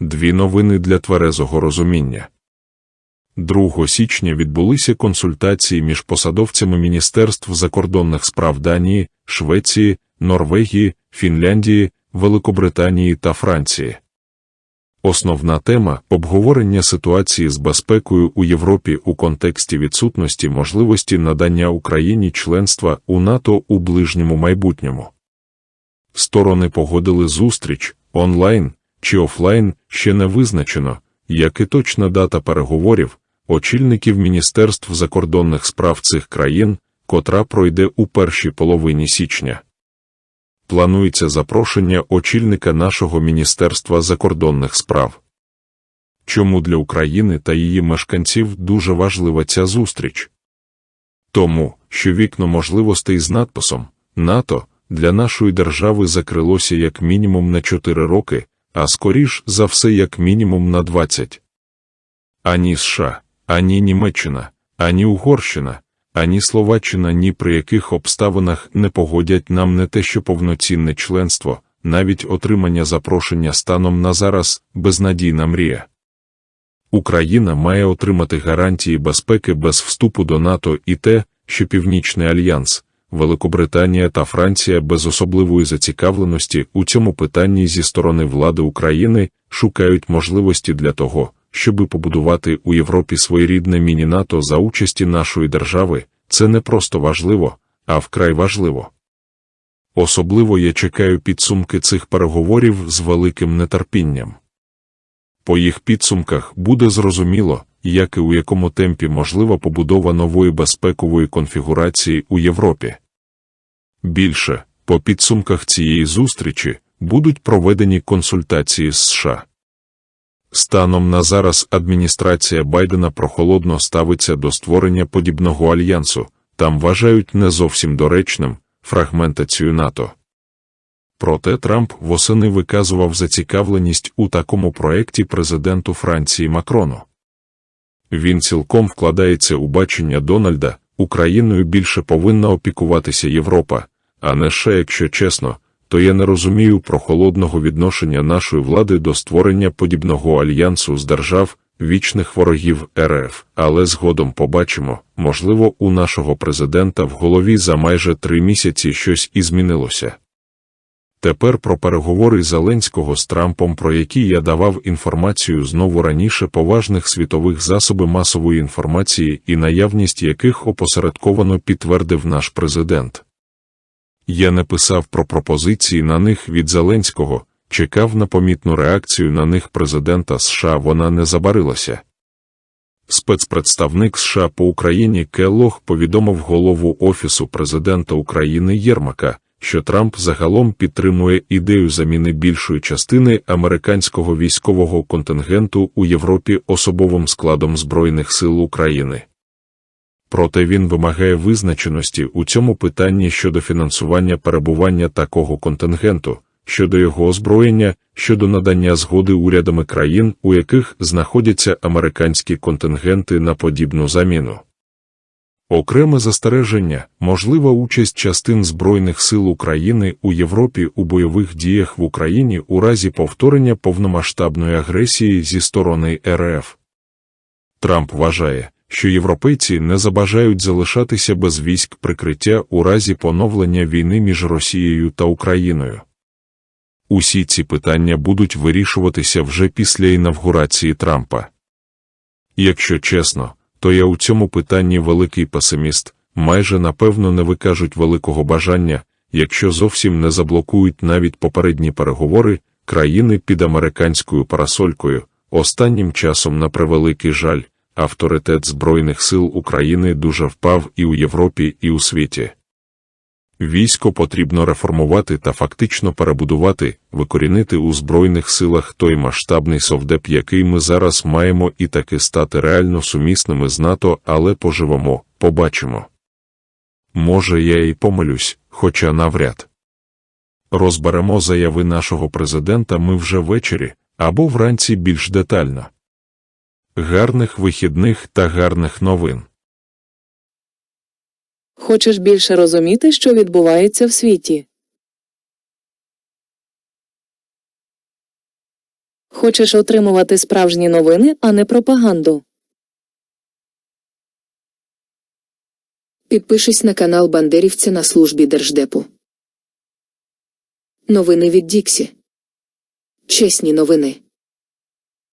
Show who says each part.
Speaker 1: Дві новини для тверезого розуміння. 2 січня відбулися консультації між посадовцями Міністерств закордонних справ Данії, Швеції, Норвегії, Фінляндії, Великобританії та Франції. Основна тема обговорення ситуації з безпекою у Європі у контексті відсутності можливості надання Україні членства у НАТО у ближньому майбутньому. Сторони погодили зустріч онлайн чи офлайн ще не визначено, як і точна дата переговорів очільників Міністерств закордонних справ цих країн, котра пройде у першій половині січня. Планується запрошення очільника нашого Міністерства закордонних справ. Чому для України та її мешканців дуже важлива ця зустріч? Тому, що вікно можливостей з надписом НАТО для нашої держави закрилося як мінімум на 4 роки, а скоріш за все як мінімум на 20. Ані США, ані Німеччина, ані Угорщина, ані Словаччина ні при яких обставинах не погодять нам не те, що повноцінне членство, навіть отримання запрошення станом на зараз безнадійна мрія. Україна має отримати гарантії безпеки без вступу до НАТО і те, що Північний альянс, Великобританія та Франція без особливої зацікавленості у цьому питанні зі сторони влади України шукають можливості для того, щоби побудувати у Європі своєрідне міні-НАТО за участі нашої держави, це не просто важливо, а вкрай важливо. Особливо я чекаю підсумки цих переговорів з великим нетерпінням. По їх підсумках буде зрозуміло, як і у якому темпі можлива побудова нової безпекової конфігурації у Європі. Більше, по підсумках цієї зустрічі, будуть проведені консультації з США. Станом на зараз адміністрація Байдена прохолодно ставиться до створення подібного альянсу, там вважають не зовсім доречним фрагментацію НАТО. Проте Трамп восени виказував зацікавленість у такому проекті президенту Франції Макрону. Він цілком вкладається у бачення Дональда, Україною більше повинна опікуватися Європа, а не ще, якщо чесно, то я не розумію прохолодного відношення нашої влади до створення подібного альянсу з держав, вічних ворогів РФ, але згодом побачимо, можливо, у нашого президента в голові за майже три місяці щось і змінилося. Тепер про переговори Зеленського з Трампом, про які я давав інформацію знову раніше поважних світових засобів масової інформації і наявність яких опосередковано підтвердив наш президент. Я не писав про пропозиції на них від Зеленського, чекав на помітну реакцію на них президента США, вона не забарилася. Спецпредставник США по Україні Келлог повідомив голову Офісу президента України Єрмака, що Трамп загалом підтримує ідею заміни більшої частини американського військового контингенту у Європі особовим складом Збройних сил України. Проте він вимагає визначеності у цьому питанні щодо фінансування перебування такого контингенту, щодо його озброєння, щодо надання згоди урядами країн, у яких знаходяться американські контингенти на подібну заміну. Окреме застереження, можлива участь частин Збройних сил України у Європі у бойових діях в Україні у разі повторення повномасштабної агресії зі сторони РФ. Трамп вважає, що європейці не забажають залишатися без військ прикриття у разі поновлення війни між Росією та Україною. Усі ці питання будуть вирішуватися вже після інавгурації Трампа. Якщо чесно, то я у цьому питанні великий песиміст, майже напевно не викажуть великого бажання, якщо зовсім не заблокують навіть попередні переговори країни під американською парасолькою. Останнім часом, на превеликий жаль, авторитет Збройних сил України дуже впав і у Європі, і у світі. Військо потрібно реформувати та фактично перебудувати, викорінити у Збройних силах той масштабний совдеп, який ми зараз маємо, і таки стати реально сумісними з НАТО, але поживемо, побачимо. Може, я і помилюсь, хоча навряд. Розберемо заяви нашого президента ми вже ввечері або вранці більш детально. Гарних вихідних та гарних новин.
Speaker 2: Хочеш більше розуміти, що відбувається в світі? Хочеш отримувати справжні новини, а не пропаганду.
Speaker 3: Підпишись на канал Бандерівця на службі Держдепу. Новини від Діксі. Чесні новини.